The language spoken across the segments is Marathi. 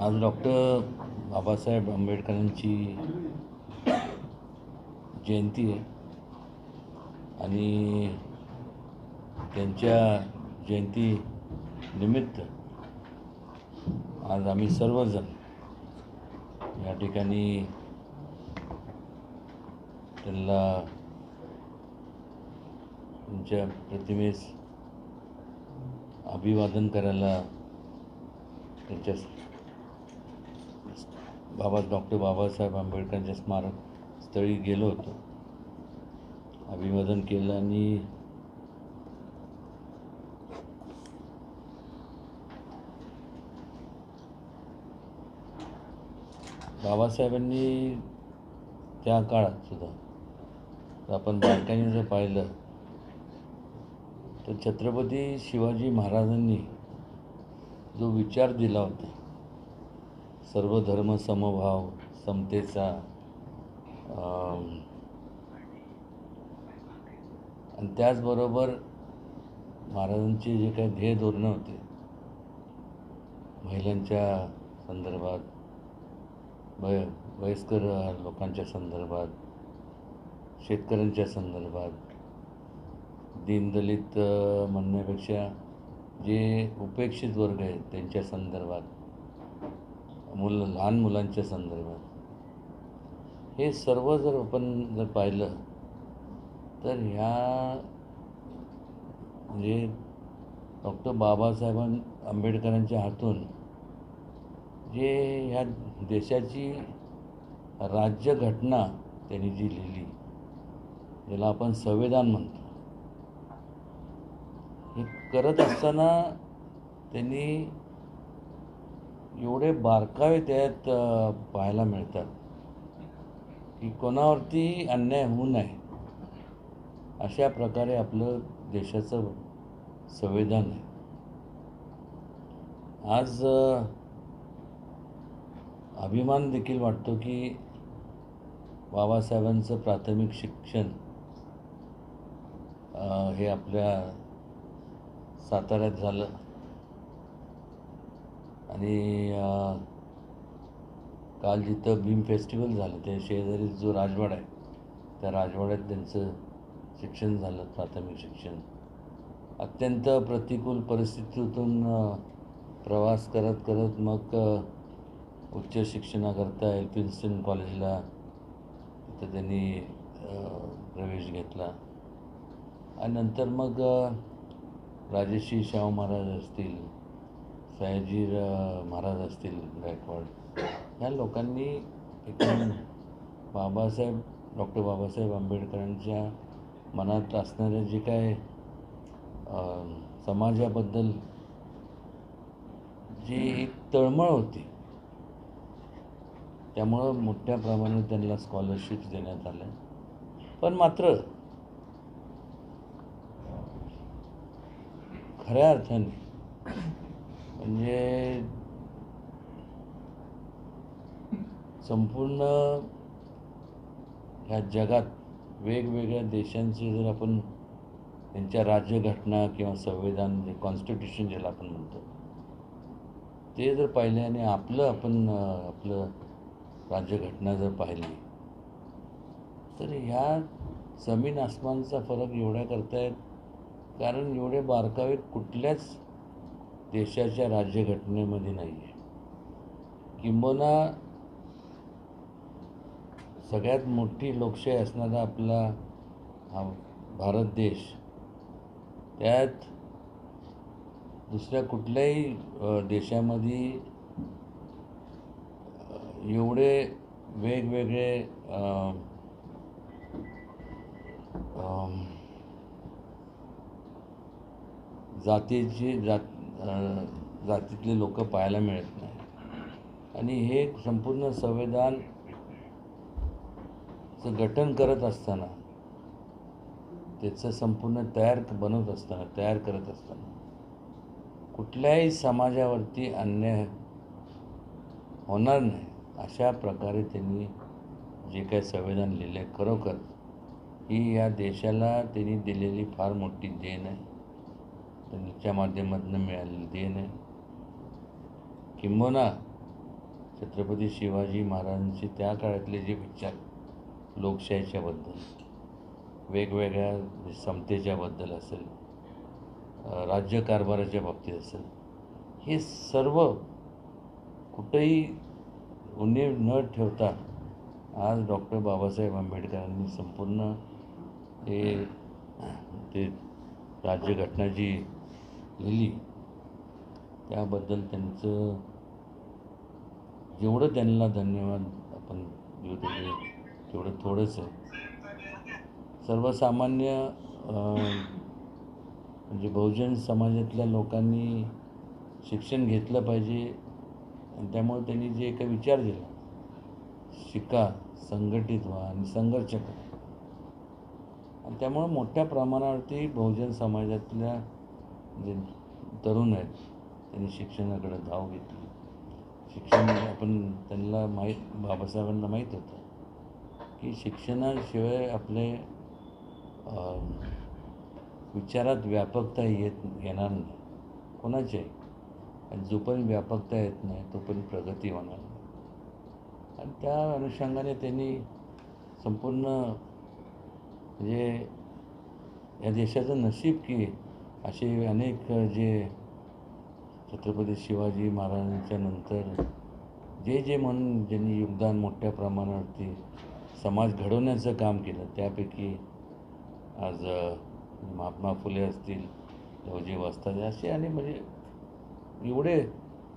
आज डॉक्टर बाबासाहेब आंबेडकरांची जयंती आहे. आणि त्यांच्या जयंती निमित्त आज आम्ही सर्वजण या ठिकाणी त्यांना त्यांच्या प्रतिमेस अभिवादन करायला त्यांच्या बाबा डॉक्टर बाबासाहेब आंबेडकरांच्या स्मारक स्थळी गेलो होतो. अभिवादन केलं आणि बाबासाहेबांनी त्या काळात सुद्धा आपण बारकाईने जर पाहिलं तर छत्रपती शिवाजी महाराजांनी जो विचार दिला होता सर्व धर्म समभाव समतेचा आणि त्याचबरोबर महाराजांचे जे काही ध्येय धोरणं होते महिलांच्या संदर्भात वय वयस्कर लोकांच्या संदर्भात शेतकऱ्यांच्या संदर्भात दीनदलित म्हणण्यापेक्षा जे उपेक्षित वर्ग आहेत त्यांच्या संदर्भात मुलं लहान मुलांच्या संदर्भात. हे सर्व जर आपण जर पाहिलं तर ह्या म्हणजे डॉक्टर बाबासाहेब आंबेडकरांच्या हातून जे ह्या देशाची राज्यघटना त्यांनी जी लिहिली ज्याला आपण संविधान म्हणतो हे करत असताना त्यांनी एवढे बारकावे त्यात पाहायला मिळतात. की कोणावरती अन्याय होऊ नये अशा प्रकारे आपलं देशाचं संविधान आहे. आज अभिमान देखील वाटतो की बाबासाहेबांचं प्राथमिक शिक्षण हे आपल्या साताऱ्यात झालं. आणि काल जिथं भीम फेस्टिवल झालं त्या शेजारी जो राजवाडा आहे त्या राजवाड्यात त्यांचं शिक्षण झालं प्राथमिक शिक्षण. अत्यंत प्रतिकूल परिस्थितीतून प्रवास करत करत मग उच्च शिक्षणाकरता एल्फिन्स्टन कॉलेजला तिथं त्यांनी प्रवेश घेतला. आणि नंतर मग राजेश्री शाहू महाराज असतील सयाजी महाराज असतील गायकवाड ह्या लोकांनी एकूण बाबासाहेब डॉक्टर बाबासाहेब आंबेडकरांच्या मनात असणाऱ्या जे काय समाजाबद्दल जी एक तळमळ होती त्यामुळं मोठ्या प्रमाणात त्यांना स्कॉलरशिप्स देण्यात आल्या पण मात्र खऱ्या अर्थाने म्हणजे संपूर्ण ह्या जगात वेगवेगळ्या देशांचे जर आपण त्यांच्या राज्यघटना किंवा संविधान जे कॉन्स्टिट्यूशन ज्याला आपण म्हणतो ते जर पाहिले आणि आपलं आपण आपलं राज्यघटना जर पाहिली तर ह्या जमीन आसमानचा फरक एवढ्या करतायत कारण एवढे बारकावे कुठल्याच देशाच्या राज्यघटनेमध्ये नाही आहे किंबहुना सगळ्यात मोठी लोकशाही असणारा आपला हा भारत देश त्यात दुसऱ्या कुठल्याही देशामध्ये एवढे वेगवेगळे जातीची जात जातीतले लोक पाहायला मिळत नाही. आणि हे संपूर्ण संविधान चं गठन करत असताना त्याचं संपूर्ण तयार बनवत असताना तयार करत असताना कुठल्याही समाजावरती अन्याय होणार नाही अशा प्रकारे त्यांनी जे काही संविधान लिहिलं आहे खरोखर ही या देशाला त्यांनी दिलेली फार मोठी देण आहे. त्यांच्या माध्यमातून मिळालेलं देण आहे. किंबहुना छत्रपती शिवाजी महाराजांचे त्या काळातले जे विचार लोकशाहीच्याबद्दल वेगवेगळ्या समतेच्याबद्दल असेल राज्यकारभाराच्या बाबतीत असेल हे सर्व कुठेही उणे न ठेवता आज डॉक्टर बाबासाहेब आंबेडकरांनी संपूर्ण हे ते राज्यघटना जी लिहिली त्याबद्दल त्यांचं जेवढं त्यांना धन्यवाद आपण देऊ त्याचे तेवढं थोडंसं. आहे सर्वसामान्य म्हणजे बहुजन समाजातल्या लोकांनी शिक्षण घेतलं पाहिजे आणि त्यामुळे त्यांनी जे काही विचार दिला शिका संघटित व्हा आणि संघर्ष करा. आणि त्यामुळं मोठ्या प्रमाणावरती बहुजन समाजातल्या जे तरुण आहेत त्यांनी शिक्षणाकडे धाव घेतली. शिक्षण आपण त्यांना माहीत बाबासाहेबांना माहीत होतं की शिक्षणाशिवाय आपले विचारात व्यापकता येत येणार नाही. कोणाचीही आणि जोपर्यंत व्यापकता येत नाही तोपर्यंत प्रगती होणार नाही. आणि त्या अनुषंगाने त्यांनी संपूर्ण म्हणजे या देशाचं नशीब की असे अनेक जे छत्रपती शिवाजी महाराजांच्या नंतर जे जे म्हणून ज्यांनी योगदान मोठ्या प्रमाणावरती समाज घडवण्याचं काम केलं त्यापैकी आज महात्मा फुले असतील लवजी वस्ताद असे आणि म्हणजे एवढे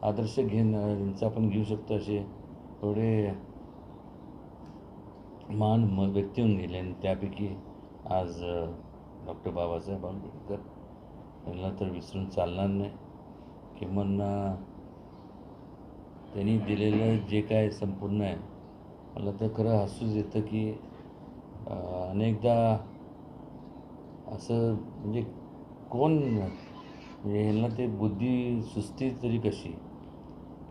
आदर्श घेणं यांचं आपण घेऊ शकतो असे एवढे महान म व्यक्ती होऊन गेले आणि त्यापैकी आज डॉक्टर बाबासाहेब आंबेडकर यांना तर विसरून चालणार नाही. किंवा त्यांनी दिलेलं जे काय संपूर्ण आहे मला तर खरं हसूच येतं की अनेकदा असं म्हणजे कोण म्हणजे ह्यांना ते बुद्धी सुस्ती तरी कशी?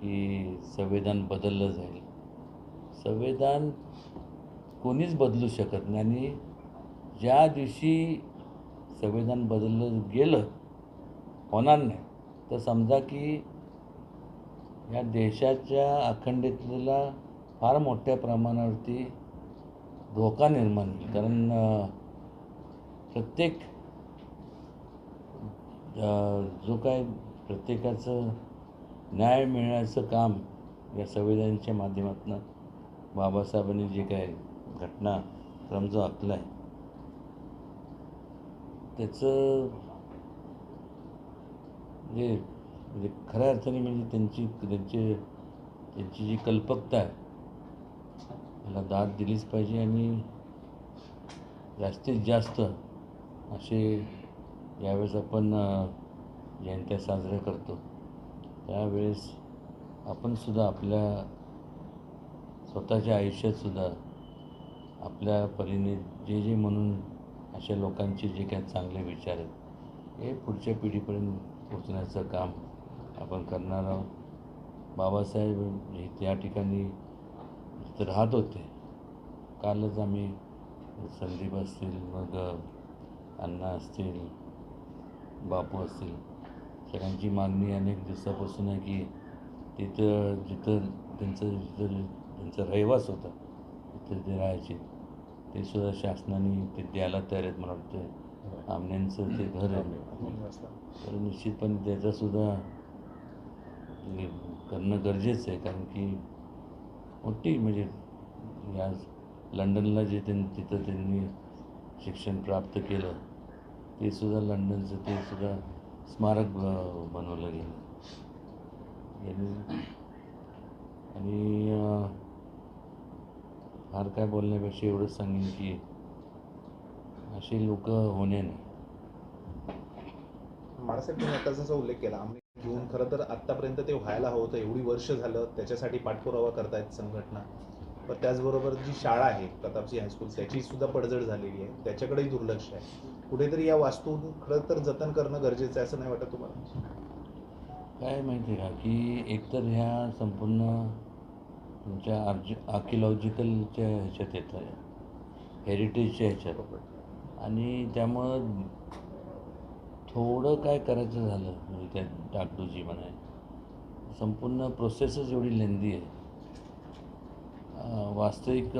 की संविधान बदललं जाईल. संविधान कोणीच बदलू शकत नाही आणि ज्या दिवशी संविधान बदललं गेलं होणार नाही. तर समजा की या देशाच्या अखंडतेला फार मोठ्या प्रमाणावरती धोका निर्माण होईल. कारण प्रत्येक जो काय प्रत्येकाचं न्याय मिळण्याचं काम या संविधानाच्या माध्यमातून बाबासाहेबांनी जे काय घटनाक्रम जो आखला आहे त्याचं म्हणजे म्हणजे खऱ्या अर्थाने म्हणजे त्यांची त्यांचे त्यांची जी कल्पकता आहे त्याला दाद दिलीच पाहिजे आणि जास्तीत जास्त असे यावेळेस आपण जयंत्या साजऱ्या करतो. त्यावेळेस आपण सुद्धा आपल्या स्वतःच्या आयुष्यातसुद्धा आपल्या परीने जे जे म्हणून अशा लोकांचे जे काही चांगले विचार आहेत हे पुढच्या पिढीपर्यंत पोचण्याचं काम आपण करणार आहोत. बाबासाहेब हे त्या ठिकाणी जिथं राहत होते. कालच आम्ही संदीप असतील मग अण्णा असतील बापू असतील सगळ्यांची मागणी अनेक दिवसापासून आहे की तिथं जिथं त्यांचं जिथं त्यांचा रहिवास होता तिथं ते राहायचे ते सुद्धा शासनाने ते द्यायला तयार आहेत मला वाटतं आमण्यांचं ते घर आहे. तर निश्चितपणे त्याचासुद्धा करणं गरजेचं आहे. कारण की मोठी म्हणजे या लंडनला जे त्यां तिथं त्यांनी शिक्षण प्राप्त केलं ते सुद्धा लंडनचं ते सुद्धा स्मारक बनवलं गेलं. आणि फार काय बोलण्यापेक्षा एवढंच सांगेन की अशी लोक होणे नाही. तुम्ही आता जसा उल्लेख केला. आम्ही घेऊन खरं तर आत्तापर्यंत ते व्हायला हवं होतं. एवढी वर्ष झालं त्याच्यासाठी पाठपुरावा करतायत संघटना. पण त्याचबरोबर जी शाळा आहे प्रतापसिंह हायस्कूल त्याची सुद्धा पडझड झालेली आहे. त्याच्याकडेही दुर्लक्ष आहे. कुठेतरी या वास्तू खरं तर जतन करणं गरजेचं आहे असं नाही वाटत तुम्हाला? काय माहिती आहे का की एकतर ह्या संपूर्ण तुमच्या आर्ज आर्किओलॉजिकलच्या ह्याच्यात येतं हेरिटेजच्या ह्याच्यात आणि त्यामुळं थोडं काय करायचं झालं म्हणजे त्या डागडुजी म्हणाय. संपूर्ण प्रोसेसच एवढी लेंदी आहे. वास्तविक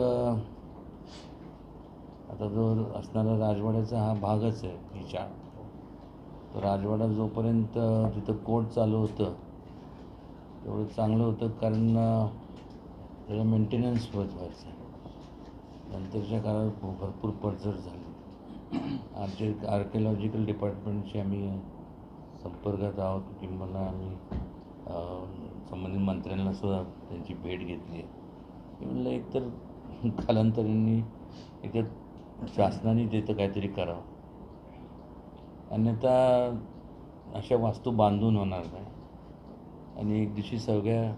आता जो असणारा राजवाड्याचा हा भागच आहे ही तो राजवाडा जोपर्यंत तिथं कोर्ट चालू होतं तेवढं चांगलं होतं कारण त्याला मेंटेनन्स होत व्हायचं. नंतरच्या काळात भरपूर पडझड झाली. आमचे आर्किओलॉजिकल डिपार्टमेंटशी आम्ही संपर्कात आहोत. किंबहुना आम्ही संबंधित मंत्र्यांना सुद्धा त्यांची भेट घेतली आहे. मी म्हणलं एकतर कालांतराने एकतर शासनाने तिथं काहीतरी करावं. अन्यथा अशा वास्तू बांधून होणार नाही. आणि एक दिवशी सगळ्या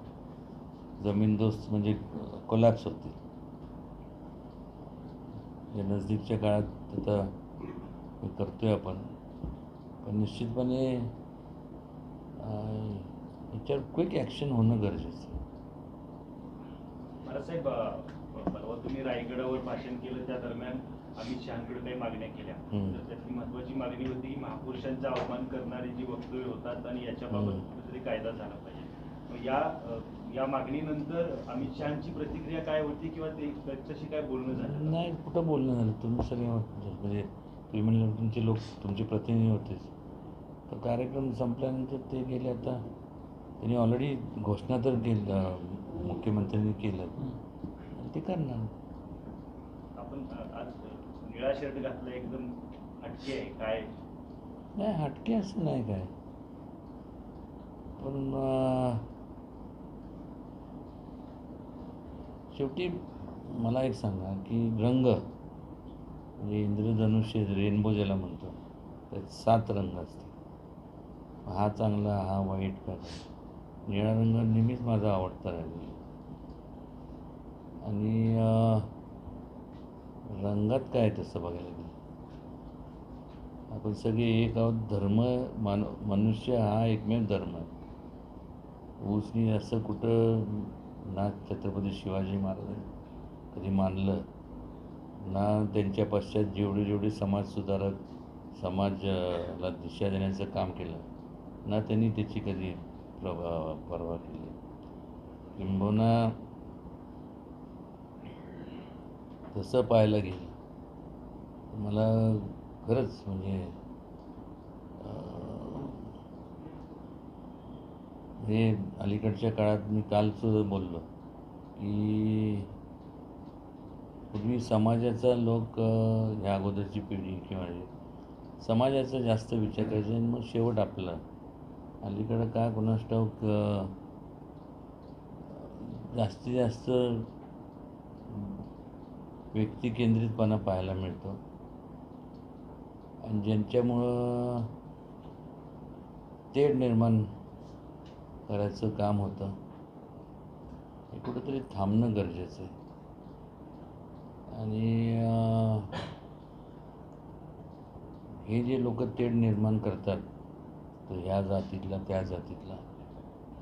जमीनदोस्त म्हणजे कोलॅप्स होतील. या नजदीकच्या काळात आता हे करतोय आपण. पण निश्चितपणे याच्यावर क्विक ॲक्शन होणं गरजेचं आहे. साहेब परवा तुम्ही रायगडावर भाषण केलं त्या दरम्यान अमित शहाकडे काही मागण्या केल्या. तर त्यातली महत्वाची मागणी होती की महापुरुषांचा अवमान करणारी जी वक्तव्य होतात आणि याच्याबाबत. कुठेतरी कायदा झाला पाहिजे. या या मागणीनंतर अमित शहाची प्रतिक्रिया काय होती किंवा ते त्याच्याशी काय बोलणं झालं? नाही कुठं बोलणं झालं? तुम्ही सगळे म्हणजे म्हणलं तुमचे लोक तुमचे प्रतिनिधी होतेच तर कार्यक्रम संपल्यानंतर ते गेले आता. त्यांनी ऑलरेडी घोषणा तर केली मुख्यमंत्र्यांनी केलं आणि ते करणार. आपण निळा शर्ट घातला एकदम हटके आहे काय? नाही हटके असं नाही काय. पण शेवटी मला एक सांगा की रंग म्हणजे इंद्रधनुष्य रेनबो ज्याला म्हणतो त्यात सात रंग असते हा चांगला हा वाईट का निळा रंग नेहमीच माझा आवडता राहिला आणि रंगात काय तसं बघायला गेलं आपण सगळे एक आहोत धर्म मान मनुष्य हा एकमेव धर्म आहे. ऊसनी असं कुठं ना छत्रपती शिवाजी महाराज कधी मानलं ना त्यांच्या पश्चात जेवढे जेवढे समाजसुधारक समाजाला दिशा देण्याचं काम केलं ना त्यांनी त्याची कधी प्रभा परवा केली. किंबहुना तसं पाहायला गेलं मला खरंच म्हणजे हे अलीकडच्या काळात मी कालसुद्धा बोललो की पूर्वी समाजाचा लोक ह्या अगोदरची पिढी किंवा समाजाचा जास्त विचार करायचा आणि मग शेवट आपला. अलीकडं काय कोणास ठाऊक जास्तीत जास्त व्यक्तिकेंद्रितपणा पाहायला मिळतो. आणि ज्यांच्यामुळं तेढ निर्माण करायचं काम होतं हे कुठंतरी थांबणं गरजेचं आहे. आणि हे जे लोक तेढ निर्माण करतात तर ह्या जातीतला त्या जातीतला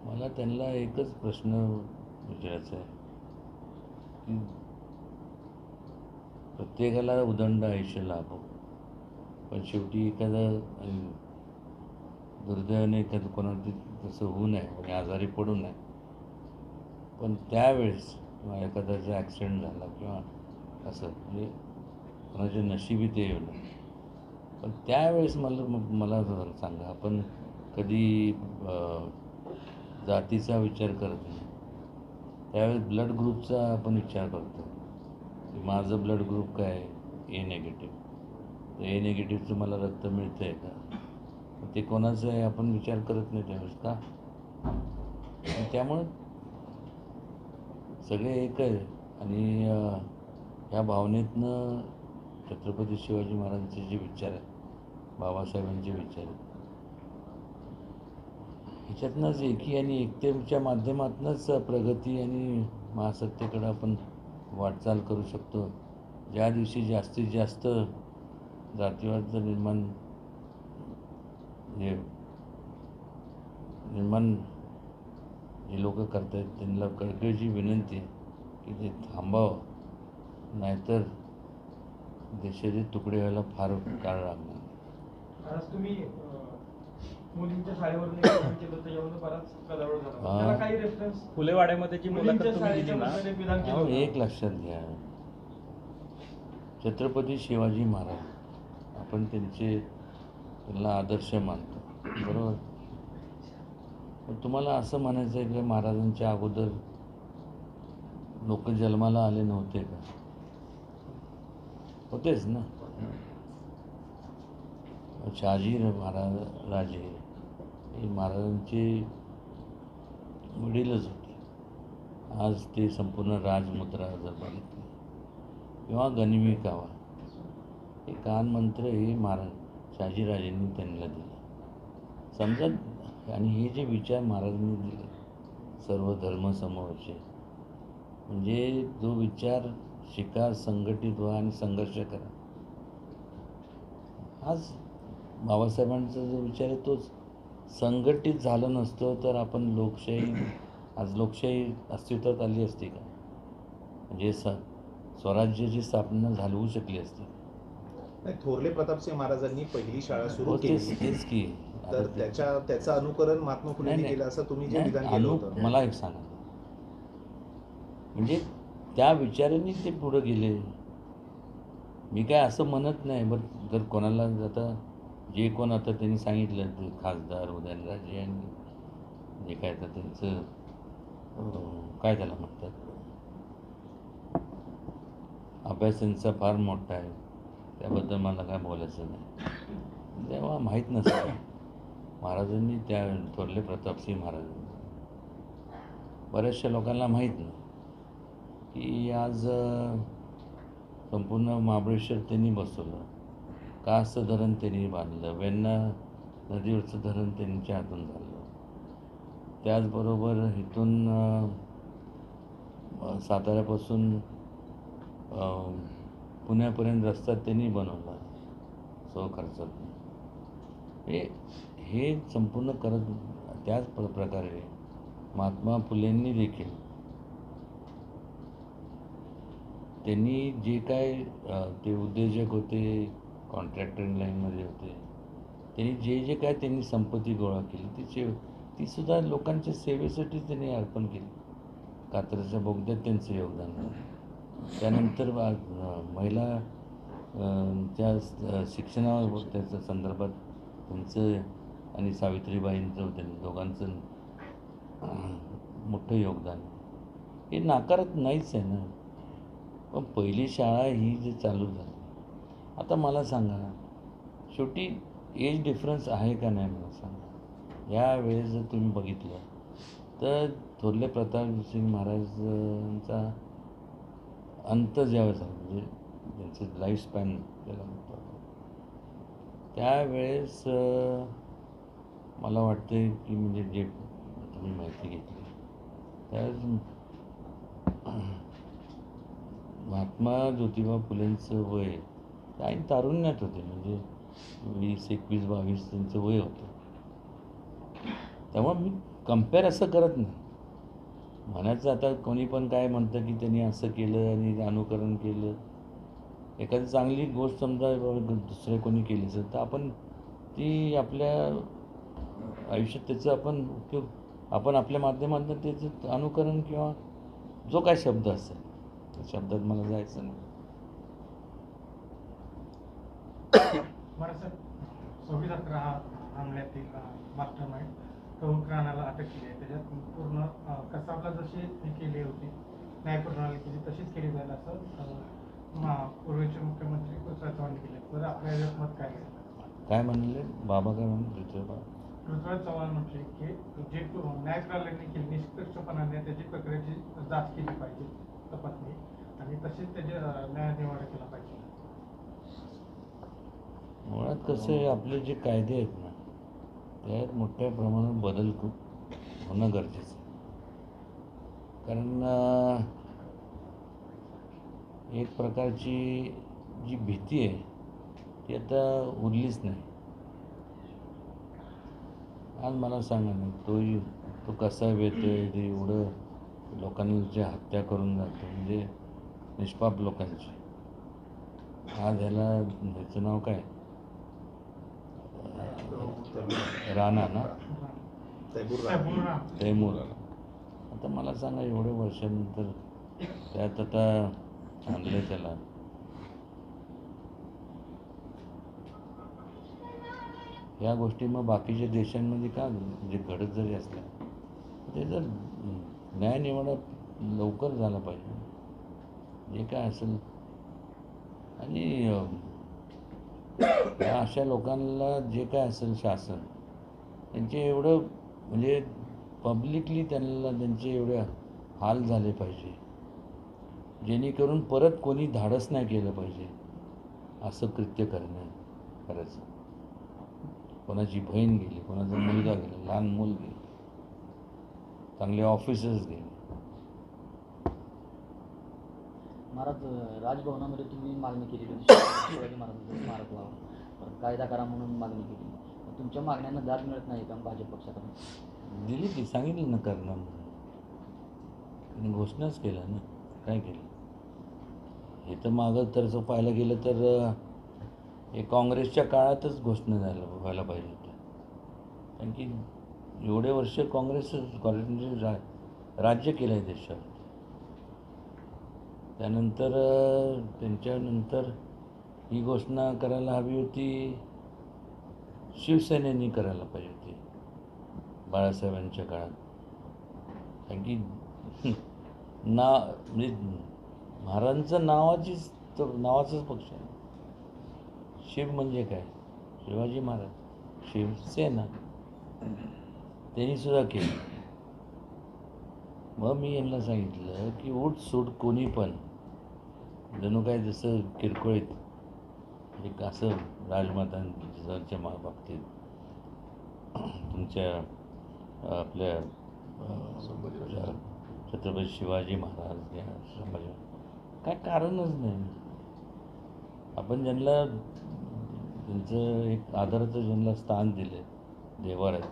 मला त्यांना एकच प्रश्न विचारायचा आहे की प्रत्येकाला उदंड आयुष्य लाभो पण शेवटी एखादा दुर्दैवाने एखादं कोणाला तसं होऊ नये आणि आजारी पडू नये पण त्यावेळेस किंवा एखाद्याचा ॲक्सिडेंट झाला किंवा असं म्हणजे कोणाच्या नशिबी ते येऊन पण त्यावेळेस मला मला जरा सांगा आपण कधी जातीचा विचार करत नाही. त्यावेळेस ब्लड ग्रुपचा आपण विचार करतो. की माझं ब्लड ग्रुप काय? A negative. तर ए नेगेटिव्हचं मला रक्त मिळतं आहे का ते कोणाचं आहे आपण विचार करत नाही त्यावेळेस का? त्यामुळं सगळे एक आहे. आणि ह्या भावनेतनं छत्रपती शिवाजी महाराजांचे जे विचार आहेत बाबासाहेबांचे विचार आहेत ह्याच्यातनंच एकी आणि एकतेच्या माध्यमातूनच प्रगती आणि महासत्तेकडं आपण वाटचाल करू शकतो. ज्या दिवशी जास्तीत जास्त जातीवाद निर्माण हे निर्माण जे लोक करत आहेत त्यांना कळकळीची विनंती आहे की ते थांबावं. नाहीतर देशाचे तुकडे व्हायला फार काळ लागणार. आज तुम्ही अं, मुलींच्या शाळेवर निवेदन केलं त्याच्यामध्ये बराच गदारोळ झाला. हा. त्याला काही रेफरन्स फुलेवाड्यामध्ये जी मुलाखत मुलींच्या तुम्ही दिली शाळेच्या ना बद्दल विधान केलं अहो, होतं. एक लक्षात घ्या. छत्रपती शिवाजी महाराज आपण त्यांचे त्यांना आदर्श मानतो. बरोबर? पण तुम्हाला असं म्हणायचं आहे की महाराजांच्या अगोदर लोक जन्माला आले नव्हते का? होतेच ना. शहाजी महाराज राजे हे महाराजांचे वडीलच होते. आज ते संपूर्ण राजमुद्रा जर बघितली किंवा गनिमी कावा. हे कानमंत्र हे महाराज शहाजीराजेंनी त्यांना दिलं. समजा आणि हे जे विचार महाराजांनी दिले सर्व धर्मसमोरचे म्हणजे जो विचार शिका संघटित व्हा आणि संघर्ष करा. आज बाबासाहेबांचा जो विचार आहे तोच. संघटित झालं नसतं तर आपण लोकशाही आज लोकशाही अस्तित्वात आली असती का? म्हणजे स स्वराज्याची स्थापना झालवू शकली असती. थोरले प्रतापसिंह महाराजांनी पहिली शाळा सुरू हो केली. तेच की. तर त्याच्या त्याचं अनुकरण महात्मा नाही. केलं असं तुम्ही जे विधान केलं होतं. मला एक सांगा. म्हणजे त्या विचारांनी ते पुढं गेले. मी काय असं म्हणत नाही बरं जर कोणाला आता जे कोण आता त्यांनी सांगितलं ते खासदार उदयनराजे यांनी जे काय तर त्यांचं काय त्याला म्हणतात? अभ्यास त्यांचा फार मोठा आहे. त्याबद्दल मला काय बोलायचं नाही. तेव्हा माहीत नसतं. महाराजांनी त्या थोरले प्रतापसिंह महाराजांनी. बऱ्याचशा लोकांना माहीत नाही. की आज संपूर्ण महाबळेश्वर त्यांनी बसवलं. कासचं धरण त्यांनी बांधलं. वेण्णा नदीवरचं धरण त्यांच्या हातून झालं. त्याचबरोबर इथून साताऱ्यापासून पुण्यापर्यंत रस्ता त्यांनी बनवला. सो खर्चात हे हे संपूर्ण करत त्याच प्र प्रकारे महात्मा फुलेंनी देखील त्यांनी जे काय ते उद्योजक होते कॉन्ट्रॅक्टर लाईनमध्ये होते त्यांनी जे जे काय त्यांनी संपत्ती गोळा केली ती तीसुद्धा लोकांच्या सेवेसाठीच त्यांनी अर्पण केली. कात्रच्या बोगद्यात त्यांचं योगदान त्यानंतर महिला त्या शिक्षणावर त्याच्या संदर्भात त्यांचं आणि सावित्रीबाईंचं त्यांनी दोघांचं मोठं योगदान. हे नाकारत नाहीच आहे ना. पण पहिली शाळा ही जी चालू झाली. आता मला सांगा शेवटी एज डिफरन्स आहे का नाही मला सांगा. यावेळेस जर तुम्ही बघितलं तर थोरले प्रतापसिंग महाराजांचा अंत ज्यावेळेस झाला म्हणजे ज्याचं लाईफ स्पॅन त्याला म्हणतो त्यावेळेस मला वाटतं की म्हणजे जे तुम्ही माहिती घेतली त्यावेळेस महात्मा ज्योतिबा फुलेंचं वय काही आणि तारुण्यात होते. म्हणजे वीस एकवीस बावीस त्यांचं वय होतं. तेव्हा मी कंपेअर असं करत नाही. म्हणायचं आता कोणी पण काय म्हणतं की त्यांनी असं केलं आणि अनुकरण केलं. एखादी चांगली गोष्ट समजा दुसरे कोणी केली असेल तर आपण ती आपल्या आयुष्यात त्याचं आपण उपयोग आपण आपल्या माध्यमातून त्याचं अनुकरण किंवा जो काय शब्द असेल शब्दात मला जायचं नाही. बरं सर सव्वीस अकरा हा हमल्यातील मास्टर माइंड प्रमुख राणाला अटक केली आहे? त्याच्यात पूर्ण अ, कसाबला जशी हे केली होती न्यायप्रणाली केली तशीच केली जाईल असं अ, मा- पूर्वीचे मुख्यमंत्री पृथ्वीराज चव्हाण केले. तर आपल्या याच्यात मत काय काय म्हणले? बाबा काय बाबा? पृथ्वीराज चव्हाण म्हटले की जे न्यायप्रणालीने केली निष्पक्षपणाने त्याची प्रक्रियेची जाच केली पाहिजे. तपासली आणि तसेच त्याचे न्याय निवाडा केला पाहिजे. मुळात कसं आहे आपले जे कायदे आहेत ना त्यात मोठ्या प्रमाणात बदल खूप होणं गरजेचं कारण एक प्रकारची जी भीती आहे ती आता उरलीच नाही. आज मला सांगा ना तो तो कसा येतोय ते एवढं लोकांची हत्या करून जातो म्हणजे निष्पाप लोकांची. आज ह्याला ह्याचं नाव काय? राणा ना? तैमूर आता मला सांगा एवढ्या वर्षानंतर त्यात आता आणले त्याला. या गोष्टी मग बाकीच्या देशांमध्ये का म्हणजे घडत जरी असल्या ते जर न्याय निवाडा लवकर झाला पाहिजे. जे काय असेल. आणि या अशा लोकांना जे काय असेल शासन त्यांचे एवढं म्हणजे पब्लिकली त्यांना त्यांचे एवढे हाल झाले पाहिजे. जेणेकरून परत कोणी धाडस नाही केलं पाहिजे. असं कृत्य करणं करायचं कोणाची बहीण गेली कोणाचा मुलगा गेला लहान मूल गेलं चांगले ऑफिसर्स गेले महाराज राजभवनामध्ये तुम्ही मागणी होती. शिवाजी महाराजांचं स्मारक व्हावं. कायदा करा म्हणून मागणी केली. तुमच्या मागण्यांना दाद मिळत नाही का भाजप पक्षाकडून? दिली की सांगितलं ना करणार म्हणून. घोषणाच केलं ना. काय केलं? हे तर मागं तर जर पाहायला गेलं तर हे काँग्रेसच्या काळातच घोषणा झालं व्हायला पाहिजे होतं कारण की एवढे वर्ष काँग्रेस काँग्रेसने रा राज्य केलं आहे देशात. त्यानंतर त्यांच्यानंतर ही घोषणा करायला हवी होती. शिवसेनेने करायला पाहिजे होती. बाळासाहेबांच्या काळात. कारण की ना म्हणजे महाराजांचं नावाचीच तर नावाचाच पक्ष आहे. शिव म्हणजे काय? शिवाजी महाराज. शिवसेना. त्यांनी सुद्धा केलं मग मी यांना सांगितलं की उठ सूट कोणी पण. जणू काय जसं किरकोळीत एक असं राजमातांच्या मा बाबतीत तुमच्या आपल्या छत्रपती शिवाजी महाराज या संभाजी काय कारणच नाही. आपण ज्यांना त्यांचं एक आदराचं ज्यांना स्थान दिलं देवाऱ्यात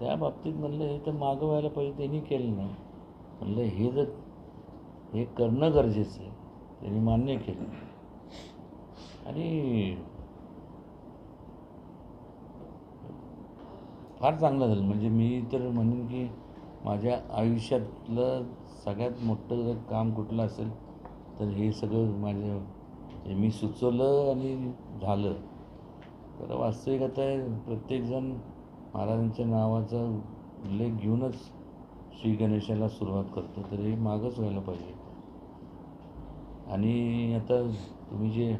त्या बाबतीत म्हणलं हे तर मागवायला पाहिजे त्यांनी केलं नाही. म्हणलं हे जर हे करणं गरजेचं आहे. त्यांनी मान्य केलं. आणि फार चांगलं झालं. म्हणजे मी तर म्हणेन की माझ्या आयुष्यातलं सगळ्यात मोठं जर काम कुठलं असेल तर हे सगळं माझं हे म्हणजे मी सुचवलं आणि झालं. तर वास्तविक आता प्रत्येकजण महाराजांच्या नावाचा उल्लेख घेऊनच श्री गणेशाला सुरुवात करतो तर हे मागच व्हायला पाहिजे. आणि आता तुम्ही जे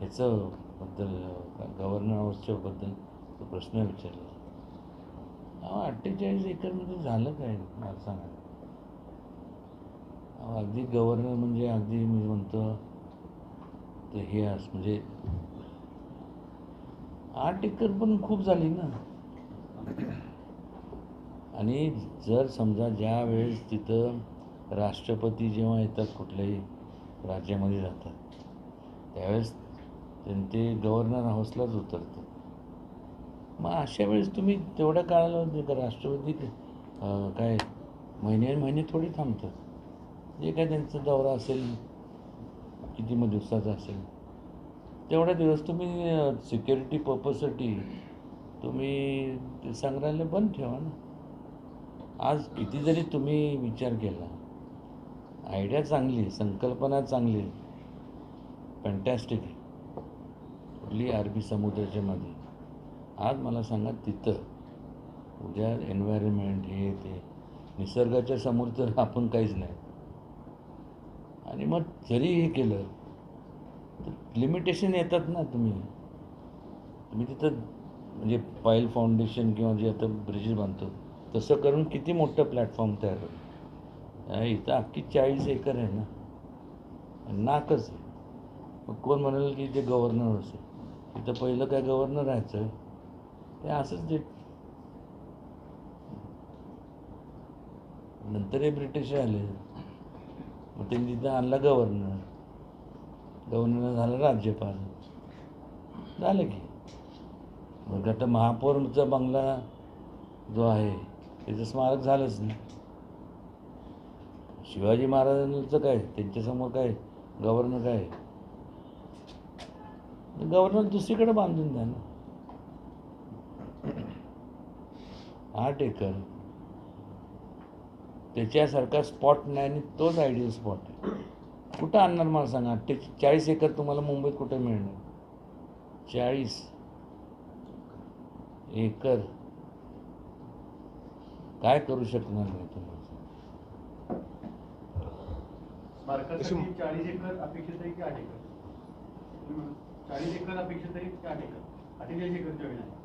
ह्याचं बद्दल गव्हर्नर हाऊसच्या बद्दल तो प्रश्न विचारला. अहो अठ्ठेचाळीस एकरमध्ये झालं काय? मला सांगा. अहो अगदी गव्हर्नर म्हणजे अगदी मी म्हणतो ते हे अस म्हणजे आठ एकर पण खूप झाली ना. आणि जर समजा ज्या वेळेस तिथं राष्ट्रपती जेव्हा येतात कुठल्याही राज्यामध्ये जातात त्यावेळेस त्यांचे गव्हर्नर हाऊसलाच उतरतात. मग अशा वेळेस तुम्ही तेवढ्या काळाला ते का राष्ट्रपती काय महिने महिने थोडी थांबतात. जे काय त्यांचा दौरा असेल किती मग दिवसाचा असेल तेवढ्या दिवस तुम्ही सिक्युरिटी पर्पजसाठी तुम्ही ते संग्रहालय बंद ठेवा ना. आज किती जरी तुम्ही विचार केला आयडिया चांगली संकल्पना चांगली आहे. फॅन्टॅस्टिक कुठली अरबी समुद्राच्या मध्ये आज मला सांगा तिथं उद्या एन्व्हायरमेंट हे ते निसर्गाच्या समोर तर आपण काहीच नाही. आणि मग जरी हे केलं तर लिमिटेशन येतात ना तुम्ही. तुम्ही तिथं म्हणजे पाईल फाउंडेशन किंवा जे आता ब्रिजेस बांधतो तसं करून किती मोठं प्लॅटफॉर्म तयार होतं इथं अख्खी चाळीस एकर आहे ना. नाकच आहे. मग कोण म्हणाल की ते गव्हर्नर असेल? तिथं पहिलं काय गव्हर्नर राहायचं? ते असंच ते. नंतर हे ब्रिटिश आले. मग त्यांनी तिथं आणला गव्हर्नर गव्हर्नर झाला राज्यपाल. झालं की. गट महापौरचा बंगला जो आहे त्याचं स्मारक झालंच नाही शिवाजी महाराजांचं काय? त्यांच्यासमोर काय? गव्हर्नर काय? गव्हर्नर दुसरीकडे बांधून द्या ना. आठ एकर. त्याच्यासारखा स्पॉट नाही आणि तोच आयडियल स्पॉट आहे. कुठं आणणार मला सांगा? अठ्ठे चाळीस एकर तुम्हाला मुंबईत कुठं मिळणार? चाळीस. एकर काय करू शकणार नाही तुम्हाला स्मारकासाठी चाळीस एकर अपेक्षित आहे की आठ एकर? चाळीस एकर अपेक्षित आहे की आठ एकर. अठ्ठेचाळीस एकर जमीन आहे.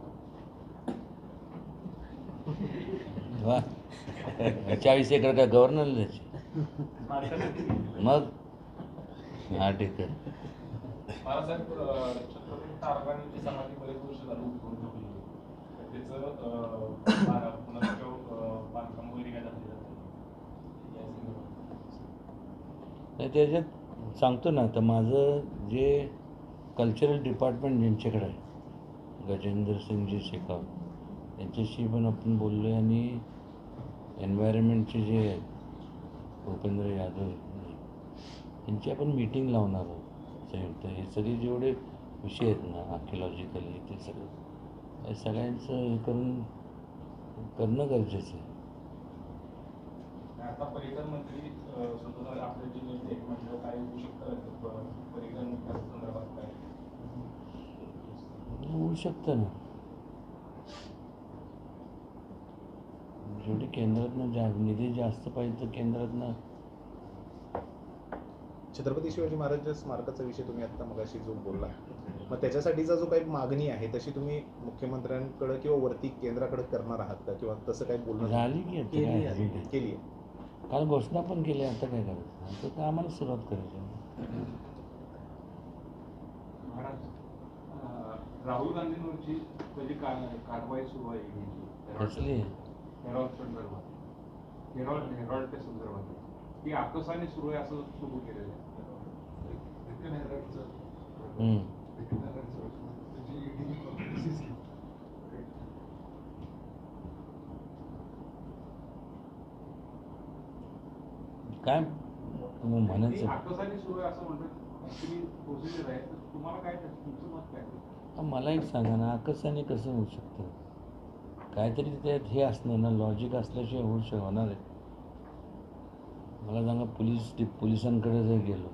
वा. चाळीस एकर काय गव्हर्नर द्यायची? मग? आठ एकर. बाळासाहेब अं, छत्रपती तारकांची समाधी बरेच वर्ष झाली उठवून नाही त्याच्यात सांगतो ना तर माझं जे कल्चरल डिपार्टमेंट ज्यांच्याकडे आहे गजेंद्र सिंगजी शेखावत यांच्याशी पण आपण बोललो आहे आणि एन्व्हायरमेंटचे जे आहेत भूपेंद्र यादव यांची आपण मीटिंग लावणार आहोत संयुक्त. हे सगळे जेवढे विषय आहेत ना आर्किओलॉजिकली ते सगळं. सगळ्यांचं हे करून करणं गरजेचं आहे. आता पर्यटन मंत्री सुद्धा म्हणजे काय होऊ शकतं पर्यटन संदर्भात काय? होऊ शकतं ना. शेवटी केंद्रातनं जा निधी जास्त पाहिजे तर केंद्रातनं. छत्रपती शिवाजी महाराजांच्या स्मारकाचा विषय तुम्ही आता मगाशी जो बोलला मग त्याच्यासाठीचा जो काही मागणी आहे तशी तुम्ही मुख्यमंत्र्यांकडे किंवा वरती केंद्राकडे करणार आहात का? किंवा तसं काही बोलणं झाली? की आता काय? केली आहे. काल घोषणा पण केली आता काय करायचं आता तर आम्हाला सुरुवात करायची आहे. महाराज अं, राहुल गांधींवरची म्हणजे का कारवाई सुरू आहे. ED ची. कसली? हेरॉल्ड संदर्भात. हेरॉल्ड हेरॉल्डच्या संदर्भात. ती आकसाने सुरू आहे असं सुरू केलेलं आहे. हम्म. काय तुम्ही ती म्हणायचं आकसाने सुरू आहे असं म्हणतात ऍक्च्युली प्रोसिजर आहे तर तुम्हाला काय त्याचं- तुमचं मत काय मला एक सांगा ना आकसाने कसं होऊ शकतं? काहीतरी त्यात हे असणार ना लॉजिक असल्याशिवाय होऊ शक होणार आहे. मला सांगा पोलीस पोलिसांकडे जर गेलो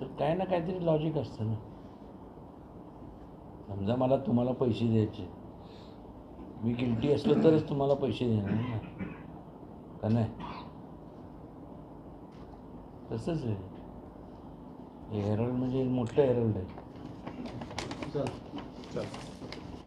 तर काय ना काहीतरी लॉजिक असतं ना. समजा मला तुम्हाला पैसे द्यायचे. मी गिल्टी असलो तरच तुम्हाला पैसे देणार ना. का नाही. तसंच आहे. हे हेरल्ड म्हणजे मोठं हेरल्ड आहे. चल.